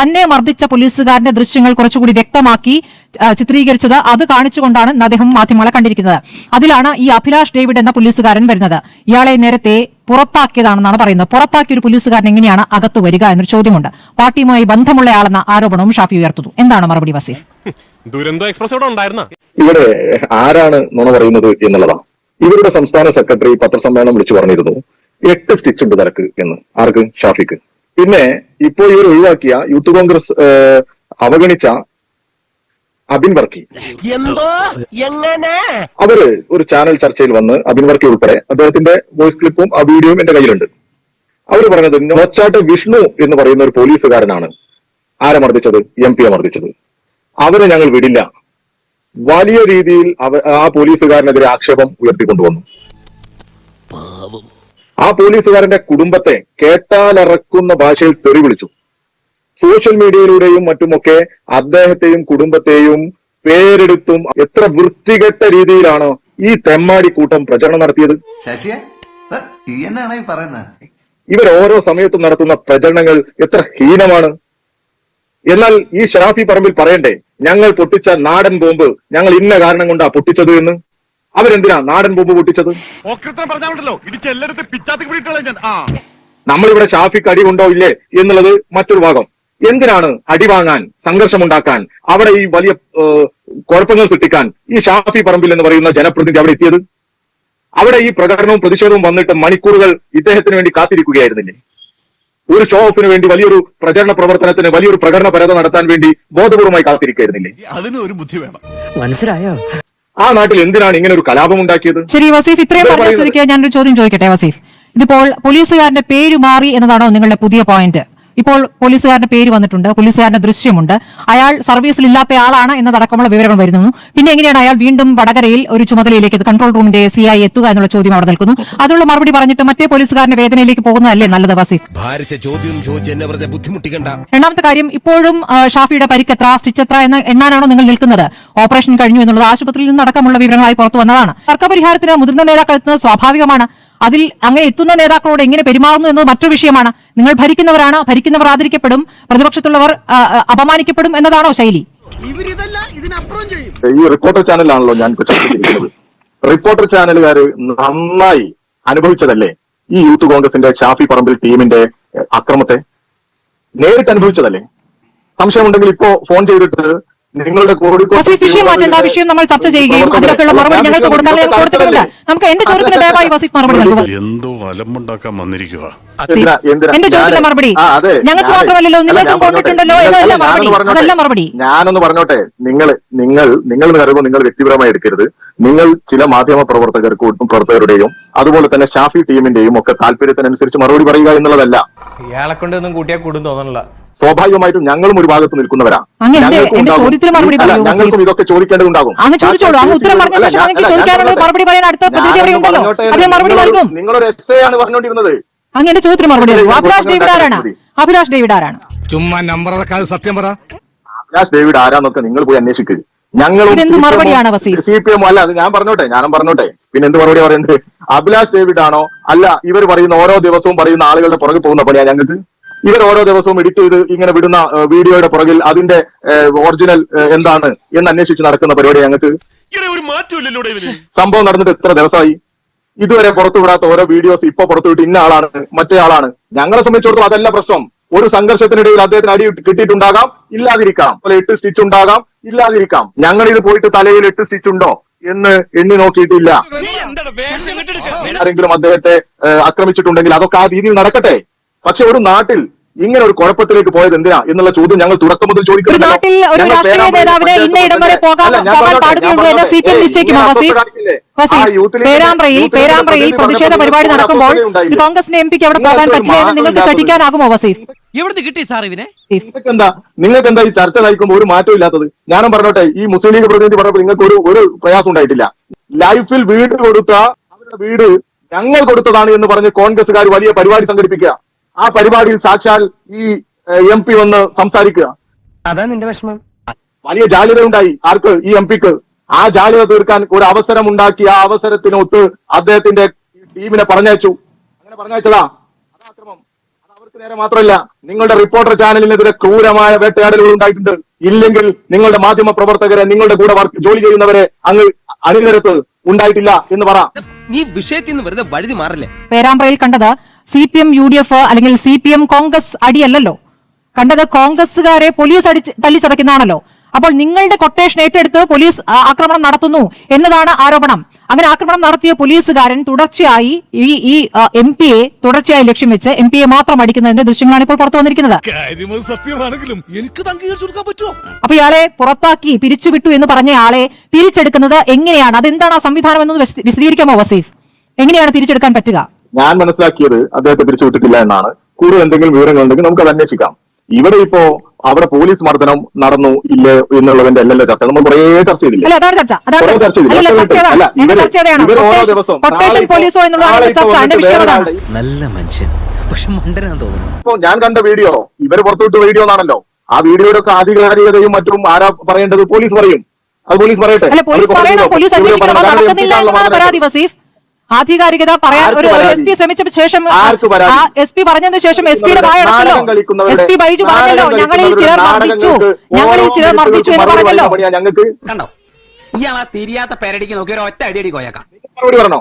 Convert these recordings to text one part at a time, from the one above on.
തന്നെ മർദ്ദിച്ച പോലീസുകാരന്റെ ദൃശ്യങ്ങൾ കുറച്ചുകൂടി വ്യക്തമാക്കി ചിത്രീകരിച്ചത് അത് കാണിച്ചുകൊണ്ടാണ് അദ്ദേഹം മാധ്യമങ്ങളെ കണ്ടിരിക്കുന്നത്. അതിലാണ് ഈ അഭിലാഷ് ഡേവിഡ് എന്ന പോലീസുകാരൻ വരുന്നത്. ഇയാളെ നേരത്തെ പുറത്താക്കിയതാണെന്നാണ് പറയുന്നത്. പുറത്താക്കിയ ഒരു പോലീസുകാരൻ എങ്ങനെയാണ് അകത്തു വരിക എന്നൊരു ചോദ്യമുണ്ട്. പാർട്ടിയുമായി ബന്ധമുള്ളയാളെന്ന ആരോപണവും ഷാഫി ഉയർത്തുന്നു. എന്താണ് മറുപടി വസീഫ് ദുരന്തോ എക്സ്പ്രസ് ഇവിടെ ഉണ്ടായിരുന്ന? ഇവിടെ ആരാണ് നുണ പറയുന്നത് എന്നുള്ളതാണ്. ഇവരുടെ സംസ്ഥാന സെക്രട്ടറി പത്രസമ്മേളനം വിളിച്ചു പറഞ്ഞിരുന്നു. എട്ട് സ്റ്റിച്ച് ഉണ്ട് നിരക്ക് എന്ന്. ആർക്ക്? ഷാഫിക്ക്. പിന്നെ ഇപ്പോ ഇവർ ഒഴിവാക്കിയ യൂത്ത് കോൺഗ്രസ് അവഗണിച്ച അബിൻ വർക്കി. എന്തോ? എങ്ങനെ? അവർ ഒരു ചാനൽ ചർച്ചയിൽ വന്ന് അബിൻ വർക്കി ഉൾപ്പെടെ അദ്ദേഹത്തിന്റെ വോയിസ് ക്ലിപ്പും ആ വീഡിയോയും എന്റെ കയ്യിലുണ്ട്. അവർ പറഞ്ഞത് നൊച്ചാട്ട് വിഷ്ണു എന്ന് പറയുന്ന ഒരു പോലീസുകാരനാണ്. ആരെ മർദ്ദിച്ചത്? എം പിയെ മർദ്ദിച്ചത്. അവരെ ഞങ്ങൾ വിടില്ല. വലിയ രീതിയിൽ ആ പോലീസുകാരനെതിരെ ആക്ഷേപം ഉയർത്തിക്കൊണ്ടുവന്നു. ആ പോലീസുകാരന്റെ കുടുംബത്തെ കേട്ടാലറക്കുന്ന ഭാഷയിൽ തെറി വിളിച്ചു. സോഷ്യൽ മീഡിയയിലൂടെയും മറ്റുമൊക്കെ അദ്ദേഹത്തെയും കുടുംബത്തെയും പേരെടുത്തും എത്ര വൃത്തികെട്ട രീതിയിലാണ് ഈ തെമ്മാടി കൂട്ടം പ്രചരണം നടത്തിയത്. ഇവർ ഓരോ സമയത്തും നടത്തുന്ന പ്രചരണങ്ങൾ എത്ര ഹീനമാണ്. എന്നാൽ ഈ ഷറാഫി പറമ്പിൽ പറയണ്ടേ ഞങ്ങൾ പൊട്ടിച്ച നാടൻ ബോംബ് ഞങ്ങൾ ഇന്ന കാരണം കൊണ്ടാ പൊട്ടിച്ചത് എന്ന്? അവരെന്തിനാ നാടൻ ബോംബ് പൊട്ടിച്ചത്? നമ്മളിവിടെ ഷാഫിക്ക് അടി ഉണ്ടോ ഇല്ലേ എന്നുള്ളത് മറ്റൊരു ഭാഗം. എന്തിനാണ് അടി വാങ്ങാൻ സംഘർഷമുണ്ടാക്കാൻ അവിടെ ഈ വലിയ കുഴപ്പങ്ങൾ സൃഷ്ടിക്കാൻ ഈ ഷാഫി പറമ്പിൽ എന്ന് പറയുന്ന ജനപ്രതിനിധി അവിടെ എത്തിയത്? അവിടെ ഈ പ്രകടനവും പ്രതിഷേധവും വന്നിട്ട് മണിക്കൂറുകൾ ഇദ്ദേഹത്തിന് വേണ്ടി കാത്തിരിക്കുകയായിരുന്നില്ലേ? ഒരു ഷോ ഓഫിന് വേണ്ടി വലിയൊരു പ്രചരണ പ്രവർത്തനത്തിന് വലിയൊരു പ്രകടന പരത നടത്താൻ വേണ്ടി ബോധപൂർവമായി കാത്തിരിക്കുകയായിരുന്നില്ലേ? അതിന് ഒരു ബുദ്ധി വേണം. മനസ്സിലായോ? ആ നാട്ടിൽ എന്തിനാണ് ഇങ്ങനെ ഒരു കലാപം ഉണ്ടാക്കിയത്? ശരി വസീഫ് ഇത്രയും പറഞ്ഞ സ്ഥിതിക്ക് ഞാനൊരു ചോദ്യം ചോദിക്കട്ടെ വസീഫ്? ഇതിപ്പോൾ പോലീസുകാരന്റെ പേര് മാറി എന്നതാണോ നിങ്ങളുടെ പുതിയ പോയിന്റ് ഇപ്പോൾ പോലീസുകാരന്റെ പേര് വന്നിട്ടുണ്ട്. പോലീസുകാരന്റെ ദൃശ്യമുണ്ട്. അയാൾ സർവീസിൽ ഇല്ലാത്ത ആളാണ് എന്നതടക്കമുള്ള വിവരങ്ങൾ വരുന്നു. പിന്നെ എങ്ങനെയാണ് അയാൾ വീണ്ടും വടകരയിൽ ഒരു ചുമതലയിലേക്ക് കൺട്രോൾ റൂമിന്റെ സി ആയി എത്തുക എന്നുള്ള ചോദ്യം അവിടെ നിൽക്കുന്നു. അതിനുള്ള മറുപടി പറഞ്ഞിട്ട് മറ്റേ പോലീസുകാരന്റെ വേദനയിലേക്ക് പോകുന്നതല്ലേ നല്ലത് വസീഫ് രണ്ടാമത്തെ കാര്യം ഇപ്പോഴും ഷാഫിയുടെ പരിക്കെത്ര സ്റ്റിച്ച് എത്ര എന്ന് എണ്ണാനാണോ നിങ്ങൾ നിൽക്കുന്നത്? ഓപ്പറേഷൻ കഴിഞ്ഞു എന്നുള്ളത് ആശുപത്രിയിൽ നിന്ന് അടക്കമുള്ള വിവരങ്ങളായി പുറത്തു വന്നതാണ്. തർക്കപരിഹാരത്തിന് മുതിർന്ന നേതാക്കൾ എത്തുന്നത് സ്വാഭാവികമാണ്. അതിൽ അങ്ങനെ എത്തുന്ന നേതാക്കളോട് എങ്ങനെ പെരുമാറുന്നു എന്നത് മറ്റൊരു വിഷയമാണ്. നിങ്ങൾ ഭരിക്കുന്നവരാണ് ഭരിക്കുന്നവർ ആദരിക്കപ്പെടും പ്രതിപക്ഷത്തുള്ളവർ അപമാനിക്കപ്പെടും എന്നതാണോ ശൈലി? ഈ റിപ്പോർട്ടർ ചാനലാണല്ലോ ഞാൻ റിപ്പോർട്ടർ ചാനലുകാർ നന്നായി അനുഭവിച്ചതല്ലേ? ഈ യൂത്ത് കോൺഗ്രസിന്റെ ഷാഫി പറമ്പിൽ ടീമിന്റെ അക്രമത്തെ നേരിട്ട് അനുഭവിച്ചതല്ലേ? സംശയമുണ്ടെങ്കിൽ ഇപ്പോ ഫോൺ ചെയ്തിട്ട് നിങ്ങളുടെ കോഴിക്കോട് മാറ്റേണ്ട വിഷയം നമ്മൾ ചർച്ച ചെയ്യുകയും അതിനൊക്കെയുള്ള മറുപടി ഞങ്ങൾക്ക് ഞങ്ങൾ കൊടുത്തിട്ടുണ്ട് നമുക്ക് എന്റെ ചോദ്യത്തിന് ദയവായി വസീഫ് മറുപടി നൽകുക. എന്തോ അലമ്പുണ്ടാക്കാൻ വന്നിരിക്കുക? എന്റെ ചോദ്യത്തിന് മറുപടി. അതെ. ഞങ്ങൾക്ക് മാത്രമല്ലല്ലോ, നിങ്ങൾക്കും കൊണ്ടിട്ടുണ്ടല്ലോ. അതല്ല മറുപടി. ഞാനൊന്ന് പറഞ്ഞോട്ടെ. നിങ്ങൾ നിങ്ങൾ നിങ്ങൾ എന്ന് പറയുമ്പോൾ നിങ്ങൾ വ്യക്തിപരമായി എടുക്കരുത്. നിങ്ങൾ ചില മാധ്യമ പ്രവർത്തകർക്ക് പ്രവർത്തകരുടെയും അതുപോലെ തന്നെ ഷാഫി ടീമിന്റെയും ഒക്കെ താല്പര്യത്തിനനുസരിച്ച് മറുപടി പറയുക എന്നുള്ളതല്ല. ഇയാളെ കൊണ്ട് ഒന്നും കൂട്ടിയാൽ കൂടും തോന്നണില്ല. സ്വാഭാവികമായിട്ടും ഞങ്ങളും ഒരു ഭാഗത്ത് നിൽക്കുന്നവരാ. ഞങ്ങൾക്കും ഇതൊക്കെ ചോദിക്കേണ്ടതുണ്ടാകും അങ്ങ് ചോദിച്ചോളൂ. അങ്ങ് ഉത്തരം പറഞ്ഞ ശേഷം ഞാൻ- അങ്ങ് അല്ല, ഞാൻ ചോദിക്കാനുള്ള മറുപടി പറയാൻ അടുത്ത പ്രതിനിധി ഉണ്ടല്ലോ പറഞ്ഞോട്ടെ. മറുപടി നിങ്ങളൊരു- നൽകും. നിങ്ങളൊരു എസ് ആണ് പറഞ്ഞുകൊണ്ടിരുന്നത് ചോദ്യത്തിന് മറുപടി അഭിലാഷ് ഡേവിഡ് ആരാണ്. അഭിലാഷ് ഡേവിഡ് ആരാണ് ചുമ്മാ നമ്പർ സത്യം പറ. അഭിലാഷ് ഡേവിഡ് ആരാന്നൊക്കെ നിങ്ങൾ പോയി അന്വേഷിക്കുക ഞങ്ങളും മറുപടിയാണ്? സി പി എം അല്ല അത് ഞാൻ പറഞ്ഞോട്ടെ ഞാനും പറഞ്ഞോട്ടെ. പിന്നെ എന്ത് മറുപടി പറയുന്നത് അഭിലാഷ് ഡേവിഡ് ആണോ അല്ല ഇവർ പറയുന്ന ഓരോ ദിവസവും പറയുന്ന ആളുകളുടെ പുറകെ പോകുന്ന പണിയാ ഞങ്ങൾക്ക്? ഇവർ ഓരോ ദിവസവും എഡിറ്റ് ചെയ്ത് ഇങ്ങനെ വിടുന്ന വീഡിയോയുടെ പുറകിൽ അതിന്റെ ഒറിജിനൽ എന്താണ് എന്ന് അന്വേഷിച്ച് നടക്കുന്ന പരിപാടി ഞങ്ങൾക്ക് ഒരു മാറ്റമില്ലല്ലോ ഇവന് സംഭവം നടന്നിട്ട് എത്ര ദിവസമായി. ഇതുവരെ പുറത്തുവിടാത്ത ഓരോ വീഡിയോസ് ഇപ്പൊ പുറത്തുവിട്ട് ഇന്ന ആളാണ് മറ്റേ ആളാണ്. ഞങ്ങളെ സംബന്ധിച്ചിടത്തോളം അതല്ല പ്രശ്നം. ഒരു സംഘർഷത്തിനിടയിൽ അദ്ദേഹത്തിന് അടി കിട്ടിയിട്ടുണ്ടാകാം. ഇല്ലാതിരിക്കാം. അല്ലെ എട്ട് സ്റ്റിച്ച് ഉണ്ടാകാം. ഇല്ലാതിരിക്കാം. ഞങ്ങൾ ഇത് പോയിട്ട് തലയിൽ എട്ട് സ്റ്റിച്ച് ഉണ്ടോ എന്ന് എണ്ണി നോക്കിയിട്ടില്ല. ആരെങ്കിലും അദ്ദേഹത്തെ ആക്രമിച്ചിട്ടുണ്ടെങ്കിൽ അതൊക്കെ ആ രീതിയിൽ നടക്കട്ടെ. പക്ഷെ ഒരു നാട്ടിൽ ഇങ്ങനെ ഒരു കുഴപ്പത്തിലേക്ക് പോയത് എന്തിനാ എന്നുള്ള ചോദ്യം ഞങ്ങൾ തുടക്കം മുതൽ ചോദിക്കുന്നത് പ്രതിഷേധ പരിപാടി നടക്കുമ്പോൾ അസ്വസ്ഥത ഉണ്ടായില്ലേ? കോൺഗ്രസിന്റെ എം പിക്ക് അവിടെ പോകാൻ ഒരു പറ്റില്ല എന്ന് നിങ്ങൾക്ക്. വസീഫ്? എവിടുന്ന് കിട്ടി സാർ ഇവനെ? നിങ്ങൾക്ക് എന്താ നിങ്ങൾക്ക് എന്താ ഈ ചർച്ച നയിക്കുമ്പോൾ ഒരു മാറ്റം ഇല്ലാത്തത്? ഞാനും പറഞ്ഞോട്ടെ ഈ മുസ്ലിം ലീഗ് പ്രതിനിധി പറഞ്ഞപ്പോൾ നിങ്ങൾക്ക് ഒരു ഒരു പ്രയാസം ഉണ്ടായിട്ടില്ല. ലൈഫിൽ വീട് കൊടുത്ത അവരുടെ വീട് ഞങ്ങൾ കൊടുത്തതാണ് എന്ന് പറഞ്ഞ് കോൺഗ്രസ്സുകാർ വലിയ പരിപാടി സംഘടിപ്പിക്കുക. ആ പരിപാടിയിൽ സാക്ഷാൽ ഈ എം പി വന്ന് സംസാരിക്കുക. അതാ നിന്റെ വിഷമം. വലിയ ജാള്യത ഉണ്ടായി ആർക്ക് ഈ എം പിക്ക് ആ ജാള്യത തീർക്കാൻ ഒരു അവസരം ഉണ്ടാക്കി ആ അവസരത്തിനൊത്ത് അദ്ദേഹത്തിന്റെ ടീമിനെ പറഞ്ഞയച്ചു. അങ്ങനെ പറഞ്ഞയച്ചതാ. അതാക്രമം അത് അവർക്ക് നേരെ മാത്രമല്ല നിങ്ങളുടെ റിപ്പോർട്ടർ ചാനലിനെതിരെ ക്രൂരമായ വേട്ടയാടലുകൾ ഉണ്ടായിട്ടുണ്ട്. ഇല്ലെങ്കിൽ നിങ്ങളുടെ മാധ്യമ പ്രവർത്തകരെ നിങ്ങളുടെ കൂടെ വർക്ക് ജോലി ചെയ്യുന്നവരെ അങ്ങ് അണിനിരത്ത് ഉണ്ടായിട്ടില്ല എന്ന് പറ. നീ വിഷയത്തിൽ നിന്ന് വെറുതെ വഴുതി മാറില്ലേ? പേരാമ്പ്രയിൽ കണ്ടത് C P M U D F അല്ലെങ്കിൽ സി പി എം കോൺഗ്രസ് അടിയല്ലല്ലോ. കണ്ടത് കോൺഗ്രസുകാരെ പോലീസ് അടിച്ച് തല്ലിച്ചതയ്ക്കുന്നതാണല്ലോ. അപ്പോൾ നിങ്ങളുടെ കൊട്ടേഷൻ ഏറ്റെടുത്ത് പോലീസ് ആക്രമണം നടത്തുന്നു എന്നതാണ് ആരോപണം. അങ്ങനെ ആക്രമണം നടത്തിയ പോലീസുകാരൻ തുടർച്ചയായി ഈ ഈ എം പിയെ തുടർച്ചയായി ലക്ഷ്യം വെച്ച് എം പിയെ മാത്രം അടിക്കുന്നതിന്റെ ദൃശ്യങ്ങളാണ് ഇപ്പോൾ പുറത്തു വന്നിരിക്കുന്നത്. സത്യമാണെങ്കിലും എനിക്ക് അപ്പൊ ഇയാളെ പുറത്താക്കി പിരിച്ചുവിട്ടു എന്ന് പറഞ്ഞ ആളെ തിരിച്ചെടുക്കുന്നത് എങ്ങനെയാണ്? അതെന്താണ് ആ സംവിധാനം എന്നൊന്ന് വിശദീ- വിശദീകരിക്കാമോ വസീഫ്? എങ്ങനെയാണ് തിരിച്ചെടുക്കാൻ പറ്റുക? ഞാൻ മനസ്സിലാക്കിയത് അദ്ദേഹത്തെ പിരിച്ചുവിട്ടിട്ടില്ല എന്നാണ്. കൂടുതൽ എന്തെങ്കിലും വിവരങ്ങൾ ഉണ്ടെങ്കിൽ നമുക്ക് അത് അന്വേഷിക്കാം. ഇവിടെ ഇപ്പോ അവിടെ പോലീസ് മർദ്ദനം നടന്നു ഇല്ല എന്നുള്ളതിന്റെ അല്ലല്ലോ ചർച്ച. നമ്മൾ കുറേ ചർച്ച ചെയ്തില്ല? നല്ല മനുഷ്യൻ. പക്ഷെ തോന്നുന്നു. ഇപ്പോ ഞാൻ കണ്ട വീഡിയോ ഇവർ പുറത്തുവിട്ട വീഡിയോ ആണല്ലോ ആ വീഡിയോയുടെ ഒക്കെ ആധികാരികതയും മറ്റും ആരാ പറയേണ്ടത്? പോലീസ് പറയും. അത് പോലീസ് പറയട്ടെ. പോലീസ് പറയണം. പോലീസ് അന്വേഷിക്കണം. നടക്കുന്നില്ല എന്നാണ് പരാതി വസീഫ്. ആധികാരികത പറയാൻ ഒരു? എസ് പി ശ്രമിച്ച ശേഷം എസ് പി പറഞ്ഞതിന് ശേഷം എസ് പിയുടെ കളിക്കുന്നവരുടെ- എസ് പി ബൈജു പറഞ്ഞല്ലോ ഞങ്ങളിൽ ചിലർ മർദ്ദിച്ചു ഞങ്ങളിൽ ചിലർ മർദ്ദിച്ചു എന്ന് പറഞ്ഞല്ലോ? കണ്ടോ? ഇയാൾ ആ തിരിയാത്ത പേരടിക്ക് നോക്കി ഒരു ഒറ്റ അടി അടി കോയക്കാം. പറഞ്ഞോ?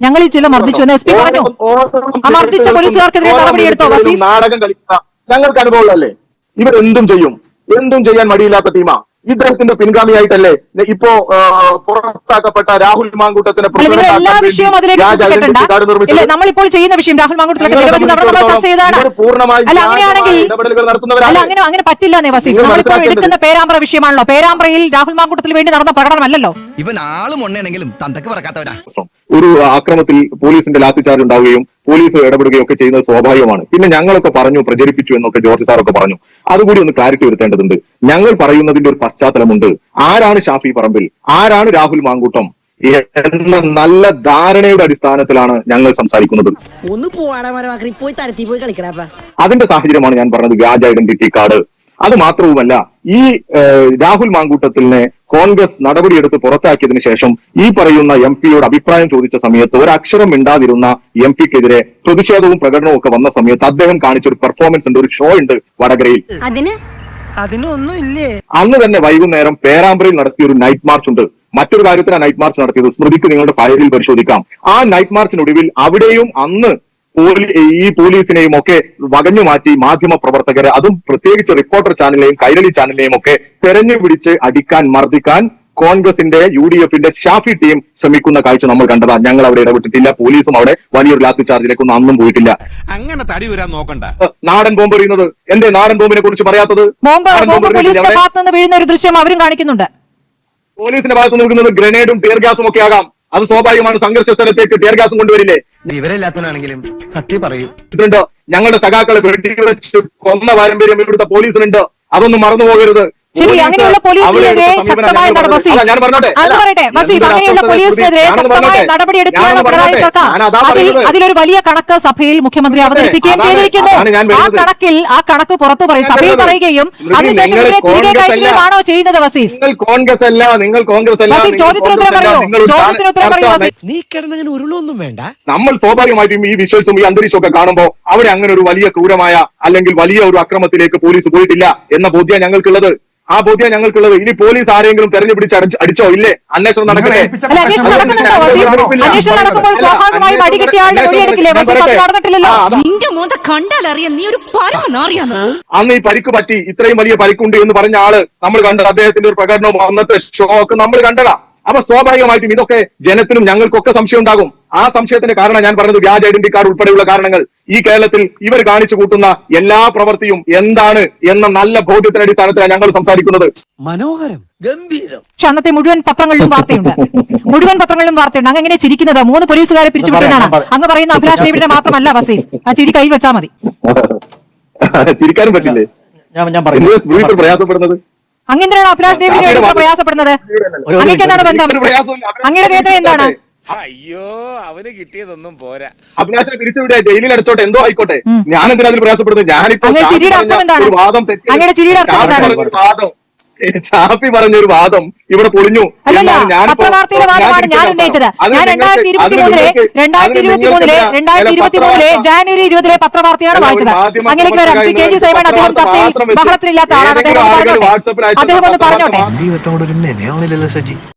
ഞങ്ങളിൽ ചിലർ മർദ്ദിച്ചു എന്ന് എസ് പി പറഞ്ഞു. ആ മർദ്ദിച്ച പോലീസുകാർക്കെതിരെ നടപടി എടുത്തോ നാടകം കളിക്കുന്ന ഞങ്ങൾക്ക് അനുഭവമുള്ളല്ലേ ഇവരെന്തും ചെയ്യും? എന്തും ചെയ്യാൻ മടിയില്ലാത്ത ടീമാ. ഇദ്ദേഹത്തിന്റെ പിൻഗാമിയായിട്ടല്ലേ? ഇപ്പോ പുറത്താക്കപ്പെട്ട രാഹുൽ മാങ്കൂട്ടത്തിനെ എല്ലാ വിഷയവും അതിലേക്ക് നമ്മളിപ്പോൾ ചെയ്യുന്ന വിഷയം രാഹുൽ മാങ്കൂട്ടത്തിലൊക്കെ പൂർണമായി അല്ല അങ്ങനെയാണെങ്കിൽ വ്യാജമായ ഇടപെടലുകൾ നടത്തുന്നവരാണ്. അല്ല അങ്ങനെ അങ്ങനെ പറ്റില്ല നമ്മളിപ്പോൾ എടുക്കുന്ന പേരാമ്പ്ര വിഷയമാണല്ലോ. പേരാമ്പ്രയിൽ രാഹുൽ മാങ്കൂട്ടത്തിന് വേണ്ടി നടന്ന പ്രകടനമല്ലല്ലോ. ഇവൻ ആളും ഉണ്ടെങ്കിലും തന്തക്ക് പറക്കാത്തവനാ ഒരു ആക്രമത്തിൽ പോലീസിന്റെ ലാത്തിച്ചാർജ് ഉണ്ടാവുകയും പോലീസ് ഇടപെടുകയും ഒക്കെ ചെയ്യുന്നത് സ്വാഭാവികമാണ്. പിന്നെ ഞങ്ങളൊക്കെ പറഞ്ഞു പ്രചരിപ്പിച്ചു എന്നൊക്കെ ജോർജ് സാറൊക്കെ പറഞ്ഞു. അതുകൂടി ഒന്ന് ക്ലാരിറ്റി വരുത്തേണ്ടതുണ്ട്. ഞങ്ങൾ പറയുന്നതിന്റെ ഒരു പശ്ചാത്തലമുണ്ട്. ആരാണ് ഷാഫി പറമ്പിൽ? ആരാണ് രാഹുൽ മാങ്കൂട്ടം? എന്ന നല്ല ധാരണയുടെ അടിസ്ഥാനത്തിലാണ് ഞങ്ങൾ സംസാരിക്കുന്നത്. ഒന്ന് പോയി പോയി അതിന്റെ സാഹചര്യമാണ് ഞാൻ പറഞ്ഞത് വ്യാജ ഐഡന്റിറ്റി കാർഡ്. അത് മാത്രവുമല്ല ഈ രാഹുൽ മാങ്കൂട്ടത്തിനെ കോൺഗ്രസ് നടപടിയെടുത്ത് പുറത്താക്കിയതിനു ശേഷം ഈ പറയുന്ന എം പിയോട് അഭിപ്രായം ചോദിച്ച സമയത്ത് ഒരക്ഷരം മിണ്ടാതിരുന്ന എം പിക്കെതിരെ പ്രതിഷേധവും പ്രകടനവും ഒക്കെ വന്ന സമയത്ത് അദ്ദേഹം കാണിച്ച ഒരു പെർഫോമൻസ് ഉണ്ട് ഒരു ഷോ ഉണ്ട് വടകരയിൽ. അതിന്? അതിനൊന്നും ഇല്ലേ അന്ന് തന്നെ വൈകുന്നേരം പേരാമ്പ്രയിൽ നടത്തിയ ഒരു നൈറ്റ് മാർച്ച് ഉണ്ട്. മറ്റൊരു കാര്യത്തിൽ ആ നൈറ്റ് മാർച്ച് നടത്തിയത്. സ്മൃതിക്ക് നിങ്ങളുടെ ഫയലിൽ പരിശോധിക്കാം. ആ നൈറ്റ് മാർച്ചിനൊടുവിൽ അവിടെയും അന്ന് ഈ പോലീസിനെയും ഒക്കെ വകഞ്ഞു മാറ്റി മാധ്യമ പ്രവർത്തകരെ അതും പ്രത്യേകിച്ച് റിപ്പോർട്ടർ ചാനലിനെയും കൈരളി ചാനലിനെയും ഒക്കെ തെരഞ്ഞു പിടിച്ച് അടിക്കാൻ മർദ്ദിക്കാൻ കോൺഗ്രസിന്റെ യു ഡി എഫിന്റെ ഷാഫി ടീം ശ്രമിക്കുന്ന കാഴ്ച നമ്മൾ കണ്ടതാ. ഞങ്ങൾ അവിടെ ഇടപെട്ടിട്ടില്ല. പോലീസും അവിടെ വലിയൊരു ലാത്തി ചാർജിലേക്കൊന്നും അന്നും പോയിട്ടില്ല. അങ്ങനെ തടി വരാൻ നോക്കണ്ട. നാടൻ ബോംബ് എറിയുന്നത് എന്തേ നാടൻ ബോംബിനെ കുറിച്ച് പറയാത്തത്? വീഴുന്ന ഒരു ദൃശ്യം അവരും കാണിക്കുന്നുണ്ട്. പോലീസിന്റെ ഭാഗത്ത് നിൽക്കുന്നത് ഗ്രനേഡും ടിയർ ഗ്യാസും ഒക്കെ ആകാം. അത് സ്വാഭാവികമാണ്. സംഘർഷ സ്ഥലത്തേക്ക് ടീർഗാസും കൊണ്ടുവരില്ലേ? വിവരമില്ലാത്തവനാണെങ്കിലും സത്യം പറയൂ. ഞങ്ങളുടെ സഖാക്കളെ വെടിവെച്ച് കൊന്ന പാരമ്പര്യം ഇവിടുത്തെ പോലീസിനുണ്ട്? അതൊന്നും മറന്നു പോകരുത് ശരി അങ്ങനെയുള്ള പോലീസിനെതിരെ ശക്തമായ നടപടി. പറഞ്ഞത്. ഞാൻ പറഞ്ഞോട്ടെ? അത് പറയട്ടെ വസീഫ് അങ്ങനെയുള്ള പോലീസിനെതിരെ ശക്തമായ പറഞ്ഞോട്ടെ. നടപടിയെടുക്കുകയാണ് പിണറായി സർക്കാർ. അതിൽ. അതിലൊരു വലിയ കണക്ക് സഭയിൽ മുഖ്യമന്ത്രി അവതരിപ്പിക്കുകയും ചെയ്തിരിക്കുന്നു. ആ കണക്കിൽ ആ കണക്ക് പുറത്തു പറയും. സഭയിൽ പറയുകയും അതിനുശേഷം ഇവരെ തിരികെ കയറ്റുകയുമാണോ ചെയ്യുന്നത് വസീഫ് നിങ്ങൾ കോൺഗ്രസ് അല്ല നിങ്ങൾ കോൺഗ്രസ് അല്ല വസീഫ് നിങ്ങൾ ചോദ്യത്തിന് ഉത്തരം കോൺഗ്രസ് അല്ല, പറയൂ. നിങ്ങൾ ഒരു ചോദ്യത്തിന് ഉത്തരം പറയൂ വസീഫ് നീ കിടന്നങ്ങനെ ഉരുളൊന്നും വേണ്ട. നമ്മൾ സ്വാഭാവികമായിട്ടും ഈ വിഷ്വൽസും ഈ അന്തരീക്ഷമൊക്കെ ഒക്കെ കാണുമ്പോൾ അവിടെ അങ്ങനെ ഒരു വലിയ ക്രൂരമായ അല്ലെങ്കിൽ വലിയ ഒരു അക്രമത്തിലേക്ക് പോലീസ് പോയിട്ടില്ല എന്ന ബോധ്യം ഞങ്ങൾക്കുള്ളത്. ആ ബോധ്യം ഞങ്ങൾക്കുള്ളത്. ഇനി പോലീസ് ആരെങ്കിലും തെരഞ്ഞു പിടിച്ച് അടിച്ചോ? ഇല്ലേ? അന്വേഷണം നടക്കട്ടെ? അന്ന് ഈ പരിക്ക് പറ്റി ഇത്രയും വലിയ പരിക്കുണ്ട് എന്ന് പറഞ്ഞ ആൾ നമ്മൾ കണ്ടത് അദ്ദേഹത്തിന്റെ ഒരു പ്രകടനവും അന്നത്തെ ഷോക്ക് ഒക്കെ നമ്മൾ കണ്ടതാ. അപ്പൊ സ്വാഭാവികമായിട്ടും ഇതൊക്കെ ജനത്തിനും ഞങ്ങൾക്കൊക്കെ സംശയം ഉണ്ടാകും. ആ സംശയത്തിന്റെ കാരണം ഞാൻ പറഞ്ഞത് വ്യാജ ഐഡന്റി കാർഡ് ഉൾപ്പെടെയുള്ള കാരണങ്ങൾ. ഈ കേരളത്തിൽ ഇവർ കാണിച്ചു കൂട്ടുന്ന എല്ലാ പ്രവൃത്തിയും എന്താണ് എന്ന നല്ല ബോധ്യത്തിന്റെ അടിസ്ഥാനത്തിലാണ് ഞങ്ങൾ സംസാരിക്കുന്നത്. മനോഹരം. ഗംഭീരം. പക്ഷെ അന്നത്തെ മുഴുവൻ പത്രങ്ങളിലും വാർത്തയുണ്ട്. മുഴുവൻ പത്രങ്ങളിലും വാർത്തയുണ്ട്. അങ്ങ് എങ്ങനെ ചിരിക്കുന്നത്? മൂന്ന് പോലീസുകാരെ പിരിച്ചുവിട്ടതാണ് അങ്ങ് പറയുന്ന അഭിലാഷ് ഡേവിഡിനെ മാത്രമല്ല വസീഫ് ആ ചിരി കയ്യിൽ വെച്ചാൽ മതി. ചിരിക്കാനും പറ്റില്ലേ? ഞാൻ ഞാൻ പ്രയാസപ്പെടുന്നത്? അങ്ങെന്തിനാണ് അഭിലാഷ് ദേവിനെ വേണ്ടി ഇത്ര പ്രയാസപ്പെടുന്നത്. അങ്ങേക്ക് എന്താണ് ബന്ധം? അങ്ങയുടെ വേദന എന്താണ് അയ്യോ അവന് കിട്ടിയതൊന്നും പോരാ. അഭിലാഷിനെ തിരിച്ചുവിടുക ജയിലിൽ എടുത്തോട്ടെ എന്തോ ആയിക്കോട്ടെ. ഞാൻ എന്തിനാ അതിൽ പ്രയാസപ്പെടുന്നത്? ഞാനിപ്പോ? വാദം തെറ്റി ചിരിയുടെ അർത്ഥം എന്താണ്? വാദം. ഷാഫി പറഞ്ഞ ഒരു വാദം ഇവിടെ പൊളിഞ്ഞു ഞാൻ ഉന്നയിച്ചത് ഞാൻ രണ്ടായിരത്തി ഇരുപത്തി മൂന്നിലെ രണ്ടായിരത്തി ഇരുപത്തി മൂന്നിലെ രണ്ടായിരത്തി ഇരുപത്തി മൂന്നിലെ ജാനുവരി ഇരുപതിലെ പത്രവാർത്തയാണ് വായിച്ചത്. അങ്ങനെയൊക്കെ വരാം ശ്രീ കെ ജി സൈമൺ അദ്ദേഹം ചർച്ചയിൽ ബഹളത്തിലില്ലാത്ത ആളാണ്. അദ്ദേഹം പറഞ്ഞോട്ടെ. അദ്ദേഹം ഒന്ന് പറഞ്ഞോട്ടെ.